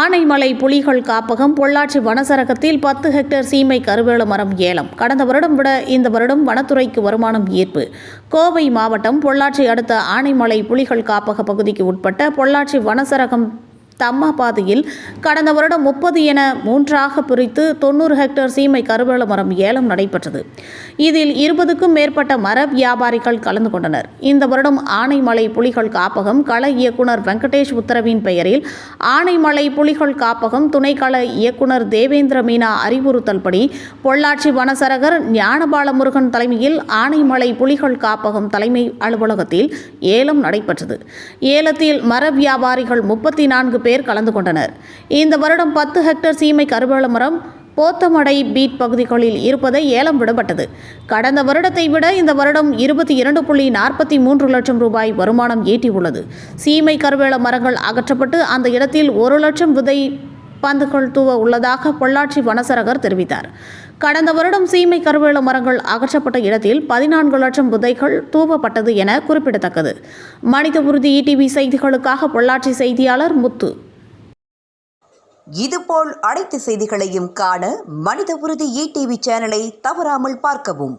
ஆனைமலை புலிகள் காப்பகம் பொள்ளாச்சி வனசரகத்தில் பத்து ஹெக்டேர் சீமை கருவேல மரம் ஏலம். கடந்த வருடம் விட இந்த வருடம் வனத்துறைக்கு வருமானம் ஈர்ப்பு. கோவை மாவட்டம் பொள்ளாச்சி அடுத்த ஆனைமலை புலிகள் காப்பக பகுதிக்கு உட்பட்ட பொள்ளாச்சி வனசரகம் தம்மா பாதையில் கடந்த வருடம் முப்பது என மூன்றாக பிரித்து தொண்ணூறு ஹெக்டேர் சீமை கருவேல மரம் ஏலம் நடைபெற்றது. இதில் இருபதுக்கும் மேற்பட்ட மர வியாபாரிகள் கலந்து கொண்டனர். இந்த வருடம் ஆனைமலை புலிகள் காப்பகம் கள இயக்குனர் வெங்கடேஷ் உத்தரவின் பெயரில் ஆனைமலை புலிகள் காப்பகம் துணைக்கள இயக்குனர் தேவேந்திர மீனா அறிவுறுத்தல்படி பொள்ளாச்சி வனசரகர் ஞானபாலமுருகன் தலைமையில் ஆனைமலை புலிகள் காப்பகம் தலைமை அலுவலகத்தில் ஏலம் நடைபெற்றது. ஏலத்தில் மர வியாபாரிகள் முப்பத்தி நான்கு பேர் கலந்து கொண்டனர். இந்த வருடம் பத்து ஹெக்டேர் சீமை கருவேல மரம் போத்தமடை பீட் பகுதிகளில் இருப்பதை ஏலம் விடப்பட்டது. கடந்த வருடத்தை விட இந்த வருடம் இருபத்தி இரண்டு புள்ளி நாற்பத்தி மூன்று லட்சம் ரூபாய் வருமானம் ஈட்டியுள்ளது. சீமை கருவேல மரங்கள் அகற்றப்பட்டு அந்த இடத்தில் ஒரு லட்சம் விதை பந்துகள் தூவ உள்ளதாக பொள்ளாச்சி வனசரகர் தெரிவித்தார். கடந்த வருடம் சீமை கருவேல மரங்கள் அகற்றப்பட்ட இடத்தில் பதினான்கு லட்சம் புதைகள் தூவப்பட்டது என குறிப்பிடத்தக்கது. மனித உறுதி டிவி செய்திகளுக்காக பொள்ளாச்சி செய்தியாளர் முத்து. இதுபோல் அனைத்து செய்திகளையும் காண மனித உறுதி சேனலை தவறாமல் பார்க்கவும்.